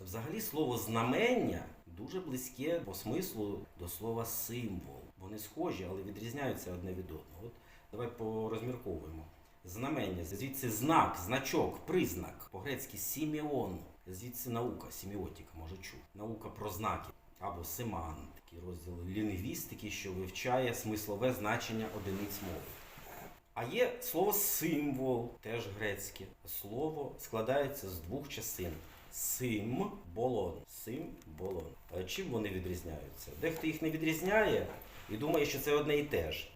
Взагалі слово знамення дуже близьке по смислу до слова символ. Вони схожі, але відрізняються одне від одного. От давай порозмірковуємо. Знамення, звідси знак, значок, признак, по-грецьки сіміон, звідси наука, сіміотика, може чув. Наука про знаки або семан, такий розділ лінгвістики, що вивчає смислове значення одиниць мови. А є слово символ, теж грецьке. Слово складається з двох частин. Сим болон. Сим. Е, Чим вони відрізняються? Дехто їх не відрізняє і думає, що це одне і те ж.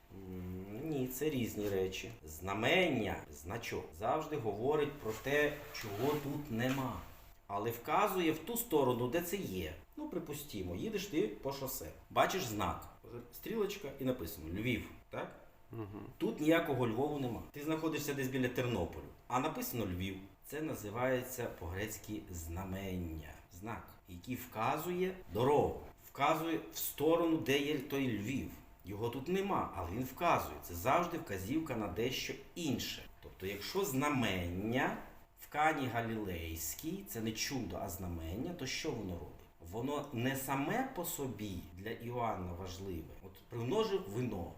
Ні, це різні речі. Знамення, значок завжди говорить про те, чого тут нема. Але вказує в ту сторону, де це є. Ну, припустімо, їдеш ти по шосе. Бачиш знак. Стрілочка і написано Львів, так? Тут ніякого Львову нема. Ти знаходишся десь біля Тернополю, а написано Львів. Це називається по-грецьки знамення, знак, який вказує дорогу, вказує в сторону, де є той Львів. Його тут нема, але він вказує. Це завжди вказівка на дещо інше. Тобто, якщо знамення в Кані Галілейській, це не чудо, а знамення, то що воно робить? Воно не саме по собі для Іоанна важливе. От примножив вино,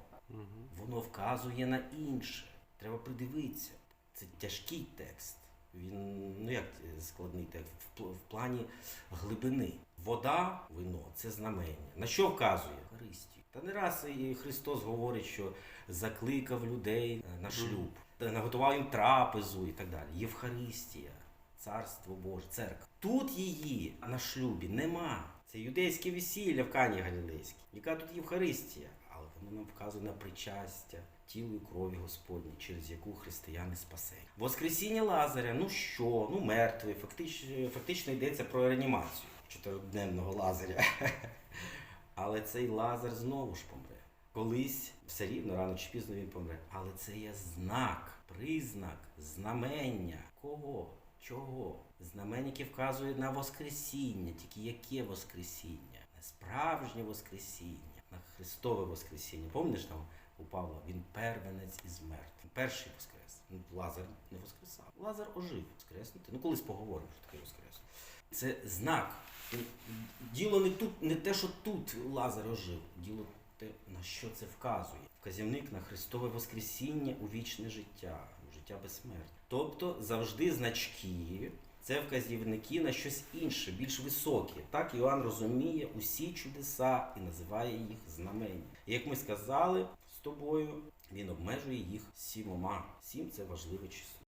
воно вказує на інше. Треба придивитися. Це тяжкий текст. Він ну як складний текст в, в плані глибини. Вода, вино це знамення. На що вказує? Харистію. Та не раз і Христос говорить, що закликав людей е, на шлюб, наготував їм трапезу і так далі. Євхаристія, царство Боже, церква. Тут її на шлюбі нема. Це юдейське весілля в Кані Галілейській. Яка тут Євхаристія? Воно нам вказує на причастя тілу і крові Господні, через яку християни спасені. Воскресіння Лазаря, ну що, ну мертвий, фактично, фактично йдеться про реанімацію чотириденного Лазаря. Але цей Лазар знову ж помре. Колись все рівно, рано чи пізно він помре. Але це є знак, признак, знамення. Кого? Чого? Знамення, яке вказує на Воскресіння. Тільки яке Воскресіння? Не справжнє Воскресіння, Христове Воскресіння. Пам'ятаєш там у Павла? Він первенець із мертвих. Перший воскрес. Ну, Лазар не воскресав. Лазар ожив воскреснути. Ну колись поговоримо, що таке воскреснути. Це знак. Діло не тут, не те, що тут Лазар ожив. Діло те, на що це вказує. Вказівник на Христове Воскресіння у вічне життя, у життя безсмертне. Тобто завжди значки це вказівники на щось інше, більш високе. Так Іоанн розуміє усі чудеса і називає їх знамення. І як ми сказали з тобою, він обмежує їх сімома. Сім це важливе число.